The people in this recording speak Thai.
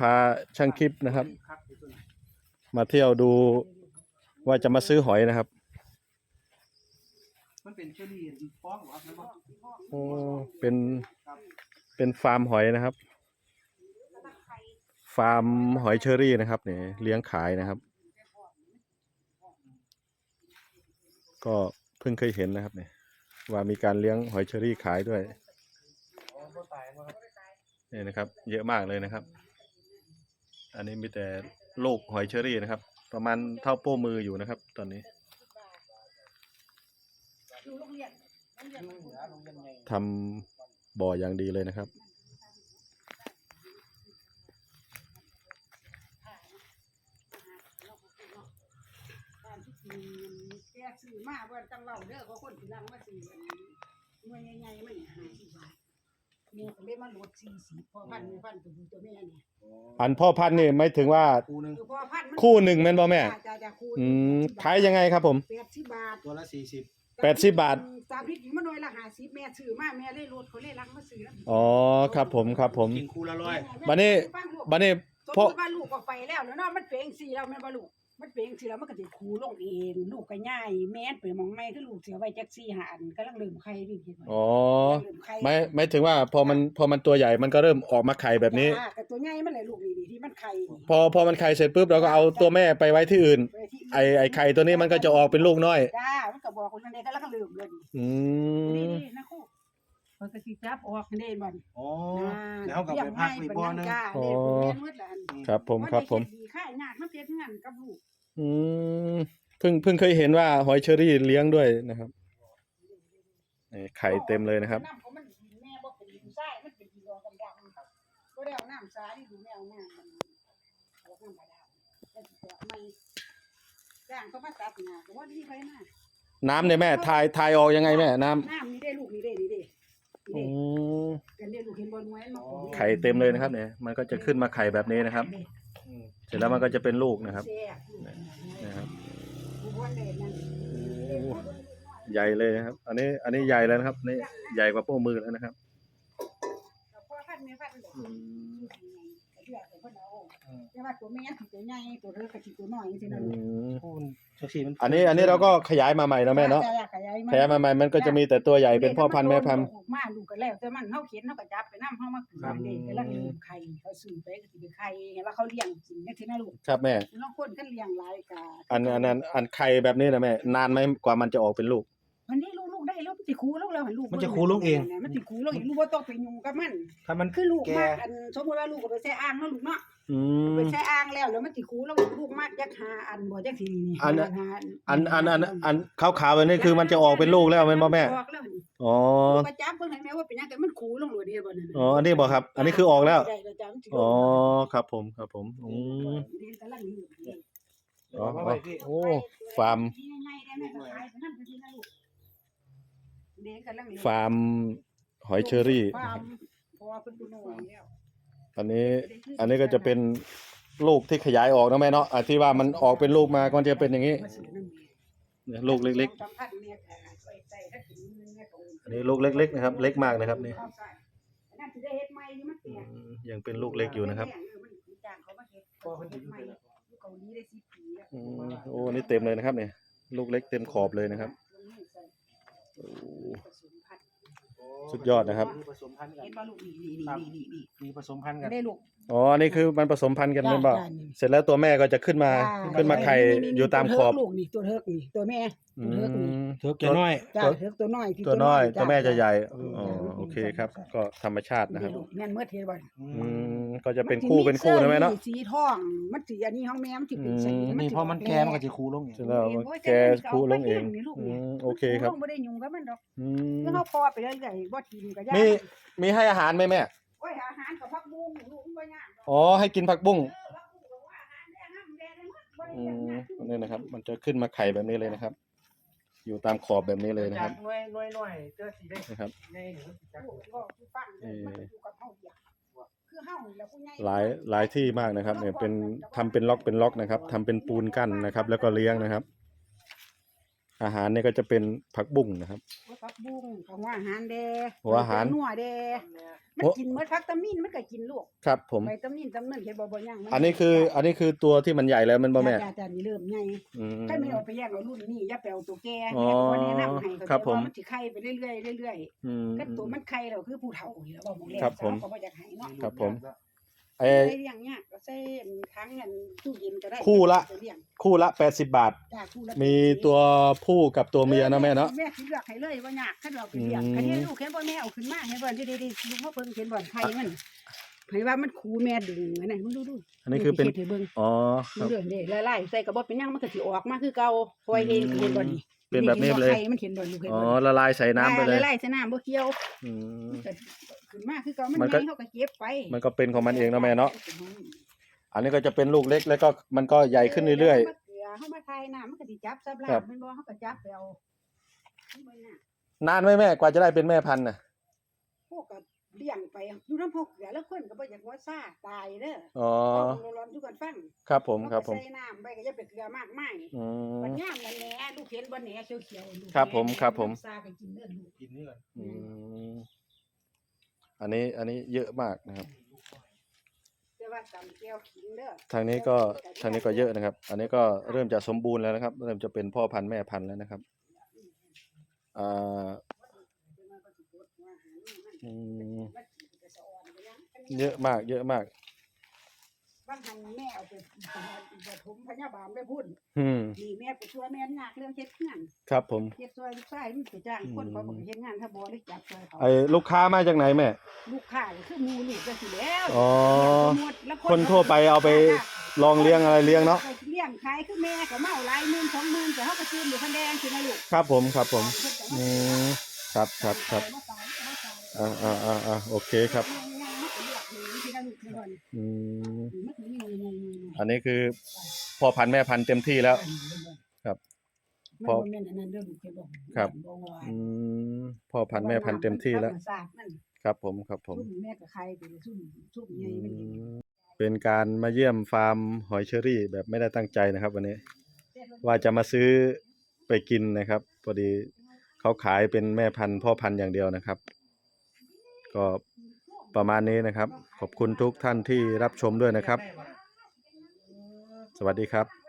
พาช่างคลิปนะครับ มาเที่ยวดูว่าจะมาซื้อหอยนะครับมันเป็นเชอรี่ฟ้องเหรอครับโอ้เป็นเป็นฟาร์มหอยนะครับ ฟาร์มหอยเชอรี่นะครับเนี่ยเลี้ยงขายนะครับ ก็เพิ่งเคยเห็นนะครับเนี่ยว่ามีการเลี้ยงหอยเชอรี่ขายด้วยนี่นะครับ เยอะมากเลยนะครับ อันนี้มีแต่ลูกหอยเชอรี่นะครับ ประมาณเท่าโป้มืออยู่นะครับ ตอนนี้ทำบ่ออย่างดีเลยนะครับ แกซื้อมาเบิ่จังเล่าเด้อเขาคนที่ลังมาซื้อหน่วยใหญ่ๆมัน50บาท แม่ก็เลยมาลด40พอพันแม่พันตัวผู้ตัวแม่นี่อันพ่อพันธุ์นี่ไม่ถึงว่าคูหนึงคือพอพันมันคู่หนึ่งแม่นบ่แม่จ้าจ้าคู่อืมขายยังไงครับผม80บาทตัวละสี่สิบแปดสิบบาท ตามพริกมันหน่วยละ50แม่ซื้อมาแม่เลยลดเขาเลยลังมาซื้อแล้วอ๋อครับผมครับผม กินคูละร้อย บัดนี้ บัดนี้สมพ่อมติว่าลูกก็ไปแล้วเนาะมันเปลงสีแล้วแม่นบ่ลูก มันเปลงสีแล้วมันก็สิคูลงเอง ลูกก็ง่าย แม่นไปมองไม่คือลูกเสียไว้จัก4 5อันกำลังเริ่มไข่ดิเห็นบ่อ๋อเริ่มไข่ไม่ไม่ถึงว่าพอมันพอมันตัวใหญ่มันก็เริ่มออกมาไข่แบบนี้ จ้าแต่ตัวใหญ่มันเลยลูกนี่ๆที่มันไข่พอพอมันไข่เสร็จปุ๊บเราก็เอาตัวแม่ไปไว้ที่อื่นไว้ที่ไอไอไข่ตัวนี้มันก็จะออกเป็นลูกน้อย จ้ามันก็บอกคนนั้นได้ก็แล้วก็ลืมเลยอืมนี่ๆนะครูมัน ก็สิจับออกนี่บ่นอ๋อแล้วเขากลับไปพักอีกบ่อหนึงอ๋อเรียนหมดแล้วอันครับผมครับผมนได้เฮ็ดดีค่ายยากมันเฮ็ดงานกับลูกอืมเพิ่งเพิ่งเคยเห็นว่าหอยเชอรี่เลี้ยงด้วยนะครับนี่ไข่เต็มเลยนะครับ น้ำของมันดินแม่บ่เป็นดินทรายมันเป็นดินรองดำๆครับบ่ได้เอาน้ำทรายนี่ดูแม่เอาน้ำมันเอาน้ำบาดาลแล้วสิเอาไม่จ้างเขามาตัดหญ้าก็ว่าดีไปนะน้ำเนี่ยแม่ทายทายออกยังไงแม่น้น้ำนี่ได้ลูกนี่ได้นี่ได้ำอื นี่ ม ได้กันได้ลูกเห็ นบ่หน่วยมันมาปลูกไข่เต็มเลยนะครับเนี่ยมันก็จะขึ้นมาไข่แบบนี้นะครับอืมเสร็จแล้วมันก็จะเป็นลูกนะครับ แซ่บลูกนะครับผู้บ่ได้นั่นโอ้ใหญ่เลยนะครับ อันนี้อันนี้ใหญ่แล้วนะครับนี่ใหญ่กว่าโป้มือแล้วนะครับแล้วพ่อพันธุ์แม่พันธุ์อืมก็เลือกให้เพิ่นเอาแต่ว่าตัวแม่สิตัวใหญ่ตัวเล็กก็สิตัวน้อยจังซี่อืนั่นแหละมคูณจักสีมันอันนี้อันนี้เราก็ขยายมาใหม่แล้วแม่เนาะจ้ขยายขยายมาใหม่มันก็จะมีแต่ตัวใหญ่เป็นพ่อพันธุ์แม่พันธุ์ลูกมาลูกก็แล้วแต่มันเฮาเขียนเฮาก็จับไปนำเฮามากินเด้ก็ลังลืมไข่เขาซื้อไปก็สิเป็นไข่เห็นว่าเขาเลี้ยงกินจังซี่นะลูกครับแม่น้องคนกันเลี้ยงหลายกะอันอันนั้นอันไข่แบบนี้นะแม่นานไหมกว่ามันจะออกเป็นลูก สิคูลงแล้วให้ลูกมันจะคูลงเอง มันสิคูลงเองลูกบ่ต้องไปยุ่งกับมัน ถ้ามันคือลูกแกมากอันสมมุติว่าลูกก็ไปใส่อ่างเนาะลูกเนาะอืม ไปใช้อ่างแล้วแล้วมันสิคูแล้วลูกมากจักหาอันบ่จักสินี่อันหาอันอันอันอันขาวๆแบบนี้คือมันจะออกเป็นลูกแล้วแม่นบ่แม่ออกแล้วนี่อ๋อลูกก็จับเบิ่งให้แม่ว่าเป็นหยังแต่มันคูลงโลดเดียวบ่นั่นน่ะอ๋ออันนี้บอกครับ อันนี้คือออกแล้ว ได้แล้วจ้ะมันสิลงอ๋อครับผมครับผมอืมเรียนกำลังอยู่เรียนอ๋ออ๋อ โอ้ฟาร์มง่ายๆได้แม่ก็ขายไปนำไปที่นั่นลูกเรีย นกำลังเรียนฟาร์มหอยเชอรี่ ฟาร์มเพราะว่าเพิ่นดูน้อยแล้วอันนี้อันนี้ก็จะเป็นลูกที่ขยายออกนะแม่เนาะอะที่ว่ามันออกเป็นลูกมาก็จะเป็นอย่างนี้มาซื้อน้ำแม่เนี่ยลูกเล็กสัมผัสแม่ก็ใส่ใส่ถ้าถึงนึงเนี่ยตรงๆอันนี้ลูกเล็กๆนะครับ เล็กมากนะครับนี่เข้าใส่อันนั่นสิได้เฮ็ดใหม่นี่มันเปียกอืมยังเป็นลูกเล็กอยู่นะครับเออมันจ้างเขามาเฮ็ดเขาเฮ็ดใหม่อยู่เกาหลีได้10ปีแล้ว อืมโอ้อันนี้เต็มเลยนะครับเนี่ยลูกเล็กเต็มขอบเลยนะครับโอ้ สุดยอดนะครับมีผสมพันธุ์กันเห็นบ่ลูกนี่นี่นี่นี่นี่มีผสมพันธุ์กัน ได้ลูกอ๋ออันนี้คือมันผสมพันธุ์กันเป็นเปล่าจ้ะนี่ เสร็จแล้วตัวแม่ก็จะขึ้นมาจ้ขึ้นมาไข่อยู่ตามขอบตัวเทิกลูกนี่ตัวเทิกนี่ตัวแม่ อืตัวเทิกนี่ มเธอแกน้อย จ้าตัว เทิกตัวน้อยที่ตัวน้อยจ้ตัวแม่จะใหญ่เอออ๋อจ้ะโอเคครับ ก็ธรรมชาตินะครับนี่ลูกแม่นเมื่อเทบ่อืมก็จะเป็นคู่เป็นคู่นะแม่เนาะสีทองมันสีอันนี้ของแม่มันสิเป็นสีอืมนี่สิพอมันแก่มันก็จะคูลงอย่างเสร็จนี้แล้วแกคู่ลงเองอืมโอเคครับลงบ่ได้ยุ่งกับมันดอกอืมคือเฮาพอไปเรื่อยๆบ่ทิมก็ย่ามีมีให้อาหารไหมแม่ โอ้ยอาหารกับผักบุ้งลูกมันบ่ยากดอกอ๋อให้กินผักบุ้งเออผักบุ้งกับอาหารแดงน้ำแดงได้หมดบ่ได้อืยากมยากนี่นะครับ มันจะขึ้นมาไข่แบบนี้เลยนะครับ อยู่ตามขอบแบบนี้เลยนะครับหน่วยหน่วยหน่วยเจอสีได้นะครับ ในหนึ่งจักลูกก็คือฟังเลยมันอยู่กับเฮาอยากคือเฮานี่แหละผู้ใหญ่หลายหลายที่มากนะครับเนี่ยเป็นทำเป็นล็อกเป็นล็อกนะครับทำเป็นปูนกั้นนะครับ แล้วก็เลี้ยงนะครับ อาหารเนี่ยก็จะเป็นผักบุ้งนะครับหัวผักบุ้งกับหัวอาหารแดหัวอาหารนัวแดมันโอ้กินเมื่อพักตามินมันก็กินลูกครับ ผมใบตามินตำเนินเห็นบ่บ่ย่างมัอันนี้คืออันนี้คือตัวที่มันใหญ่แล้วมันบ่แม่จ้าจ้านี่เริ่มใหญ่อืมถ้าไม่เอาไปแยกเอารุ่นนี้อย่าไปเอาตัวแก่อ๋อแม่ก็บ่แนะนำให้เขาครับผมมันสิไข่ไปเรื่อยๆเรื่อยอืมๆก็ตัวมันไข่แล้วคือผู้เฒ่าอยู่แล้วบ่มองแรกครับผมเขาก็บ่อยากให้เนาะครับผม ไอ้ใส่เลี้ยงยากก็ใส่ทั้งเงินตู้เย็นก็ได้คู่ละใส่เลี้ยงคู่ละ 80 บาท จ้าคู่ละมีตัวผู้กับตัวเมียนะแม่เนาะ แม่สิเลือกให้เลยว่ายากคันเราไปเลี้ยงอืม คันนี้ลูกเห็นบ่แม่เอาขึ้นมาเห็นบ่ดีๆๆลูกเขาเพิ่งเห็นบ่ไข่มันเผยว่ามันคูแม่ดึงอันนั้นมึงดูดูอันนี้คือเป็น ฮ็ดให้เบิ่งอ๋อคดูรับเรื่องนี้ละลายใส่กระบอกเป็นหยังมันก็สิออกมาคือเก่าปล่อยเองเห็นบ่นี่ เป็นแบบนี้เลยไข่มันเห็นบ่ลูกเห็นอ๋อบ่ละลายใส่น้ำไปเลยละลายใส่น้ำบ่เกี่ยวอืม มันก็ขึ้นมาคือเก่ามันมันก็ใหญ่เฮาก็เก็บไปมันก็เป็นของมันเองนะแม่เนาะ อันนี้ก็จะเป็นลูกเล็กแล้วก็มันก็ใหญ่ขึ้นเรื่อย ๆเฮามาทายน้ำมันก็สิจับซับลาครับบมันบ่เฮาก็จับไปเอามันบ่ยากๆนานไหมแม่กว่าจะได้เป็นแม่พันธุ์น่ะพวกก็ เลี้ยงไปอยู่น้ำพวกเกลือแล้วคนก็บ่อยากว่าซ่าตายเด้ออ๋อเอาร้อนๆทุกคนฟังครับผมครับผม เอาไปใส่น้ำไปก็อย่าไปเกลือมากมายอืมบัดยามนั่นแหละลูกเห็นบ่แหน่เขียวๆลูกครับผมแหน่ครับผมซาก็กินเด้อลูก กินนี่ก่อนอืมอันนี้อันนี้เยอะมากนะครับ แต่ว่าตำแก้วขิงเด้อทางนี้ก็ทางนี้ก็เยอะนะครับ อันนี้ก็เริ่มจะสมบูรณ์แล้วนะครับ เริ่มจะเป็นพ่อพันธุ์แม่พันธุ์แล้วนะครับ อ่า อืมเยอะมาก เยอะมาก บางครั้งแม่เอาไปปฐมพยาบาลไปพูดอืม นี่แม่ไปช่วยแม่ยากเรื่องเฮ็ดงานครับผม เฮ็ดซอยลูกชายมันไปจ้างคนเขาบอกเฮ็ดงานถ้าบ่ได้จับซอยเขาไอ้ลูกค้ามาจากไหนแม่ ลูกค้าก็คือหมู่ลูกก็สิแล้วอ๋อ หมดแล้วคนทั่วไปเอาไปลองเลี้ยงอะไรเลี้ยงเนาะเลี้ยงขายคือแม่ก็เมาหลายหมื่นสองหมื่นแต่เฮาก็ซื้ออยู่คันแดงสินะลูกครับผม ครับผม อืม ครับครับครับอ่า อ่าอ่าอ่าโอเคครับ อืม อันนี้คือพ่อพันธุ์แม่พันธุ์เต็มที่แล้ว ครับพอแม่นอันนั้นเด้อลูกเคยบอกครับบ่ว่าอืมพ่อพันธุ์แม่พันธุ์เต็มที่แล้วธรรมชาติมันครับผมครับผมซุ่มแม่ก็ใครไปซุ่มซุ่มใหอืญ่มันกินมเป็นการมาเยี่ยมฟาร์มหอยเชอรี่แบบไม่ได้ตั้งใจนะครับ วันนี้ ว่าจะมาซื้อไปกินนะครับพอดีเขาขายเป็นแม่พันธุ์พ่อพันธุ์อย่างเดียวนะครับ ก็ประมาณนี้นะครับ ขอบคุณทุกท่านที่รับชมด้วยนะครับ สวัสดีครับ